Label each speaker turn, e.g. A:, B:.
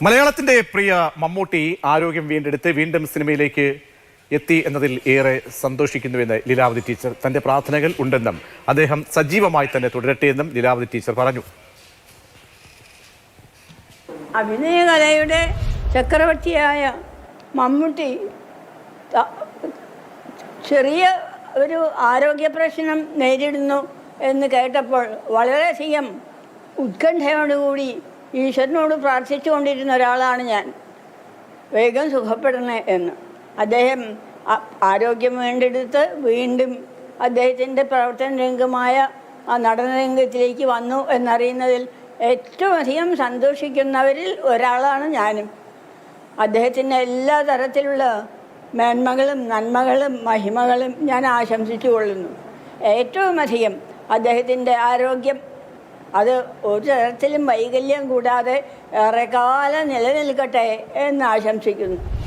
A: മലയാളത്തിന്റെ പ്രിയ മമ്മൂട്ടി ആരോഗ്യം വീണ്ടെടുത്ത് വീണ്ടും സിനിമയിലേക്ക് എത്തി എന്നതിൽ ഏറെ സന്തോഷിക്കുന്നുവെന്ന് ലീലാവതി ടീച്ചർ തന്റെ പ്രാർത്ഥനകൾ ഉണ്ടെന്നും അദ്ദേഹം സജീവമായി തന്നെ തുടരട്ടെ എന്നും ലീലാവതി ടീച്ചർ പറഞ്ഞു.
B: അഭിനയകലയുടെ ചക്രവർത്തിയായ മമ്മൂട്ടി ചെറിയ ഒരു ആരോഗ്യ പ്രശ്നം നേരിടുന്നു എന്ന് കേട്ടപ്പോൾ വളരെയധികം ഉത്കണ്ഠയോടുകൂടി ഈശ്വരനോട് പ്രാർത്ഥിച്ചുകൊണ്ടിരുന്ന ഒരാളാണ് ഞാൻ. വേഗം സുഖപ്പെടണേ എന്ന്. അദ്ദേഹം ആരോഗ്യം വീണ്ടെടുത്ത് വീണ്ടും അദ്ദേഹത്തിന്റെ പ്രവർത്തന രംഗമായ ആ നടന രംഗത്തിലേക്ക് വന്നു എന്നറിയുന്നതിൽ ഏറ്റവും അധികം സന്തോഷിക്കുന്നവരിൽ ഒരാളാണ് ഞാനും. അദ്ദേഹത്തിന് എല്ലാ തരത്തിലുള്ള മേന്മകളും നന്മകളും മഹിമകളും ഞാൻ ആശംസിച്ചു കൊള്ളുന്നു ഏറ്റവും അധികം അദ്ദേഹത്തിന്റെ ആരോഗ്യം അത് ഒരു തരത്തിലും വൈകല്യം കൂടാതെ ഏറെക്കാലം നിലനിൽക്കട്ടെ എന്ന് ആശംസിക്കുന്നു.